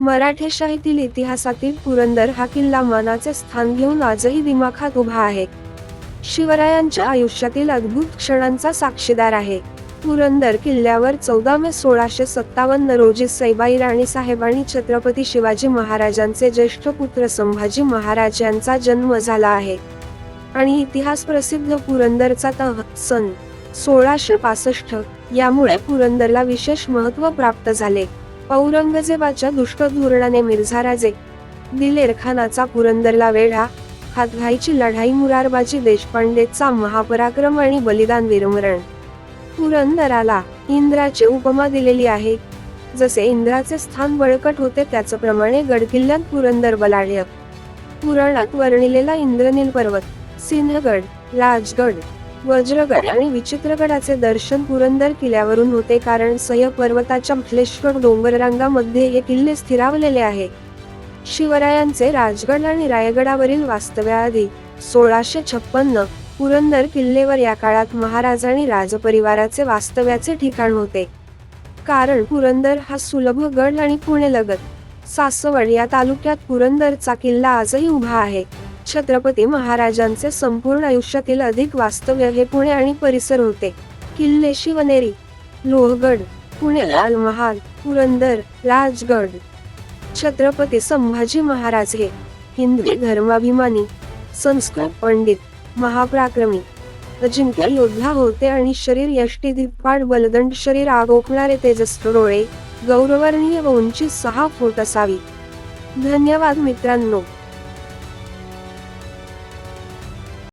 मराठेशाहीतील इतिहासातील पुरंदर हा किल्ला मानाचे स्थान घेऊन आजही दिमाखात उभा आहे. शिवरायांच्या आयुष्यातील अद्भुत क्षणांचा साक्षीदार आहे. पुरंदर किल्ल्यावर चौदा मे सोळाशे सत्तावन्न रोजी सैबाई राणी साहेब आणि छत्रपती शिवाजी महाराजांचे ज्येष्ठ पुत्र संभाजी महाराज यांचा जन्म झाला आहे. आणि इतिहास प्रसिद्ध पुरंदरचा तह सन सोळाशे पासष्ट यामुळे पुरंदरला विशेष महत्त्व प्राप्त झाले. औरंगजेबाच्या दुष्ट धोरणाने मिर्झा राजे दिलेर खानाचा पुरंदरला वेढा हातघाईची लढाई मुरारबाजी देशपांडेचा महापराक्रम आणि बलिदान विरमरण. पुरंदराला इंद्राची उपमा दिलेली आहे. जसे इंद्राचे स्थान बळकट होते त्याचप्रमाणे गडकिल्ल्यात पुरंदर बलाढ्य. पुराणात वर्णिलेला इंद्रनील पर्वत सिंहगड राजगड वज्रगड आणि विचित्रगडाचे दर्शन पुरंदर किल्ल्यावरून होते कारण सह्य पर्वताच्या मखलेश्वर डोंगररांगामध्ये हे किल्ले स्थिरावलेले आहे. शिवरायांचे राजगड आणि रायगडावरील वास्तव्याआधी सोळाशे छप्पन्न पुरंदर किल्लेवर या काळात महाराज आणि राजपरिवाराचे वास्तव्याचे ठिकाण होते. कारण पुरंदर हा सुलभ गड आणि पुणे लगत सासवड या तालुक्यात पुरंदरचा किल्ला आजही उभा आहे. छत्रपती महाराजांचे संपूर्ण आयुष्यातील अधिक वास्तव्य हे पुणे आणि परिसर होते. किल्ले शिवनेरी लोहगड पुणे लाल महाल पुरंदर राजगड. छत्रपती संभाजी महाराज हे हिंदू धर्माभिमानी संस्कृत पंडित महापराक्रमी. अजिंक्य योद्धा होते आणि शरीर यष्टी दिप्पाड बलदंड शरीर आगोपणारे तेजस्व डोळे गौरवर्णीय व उंची सहा फूट असावी. धन्यवाद मित्रांनो.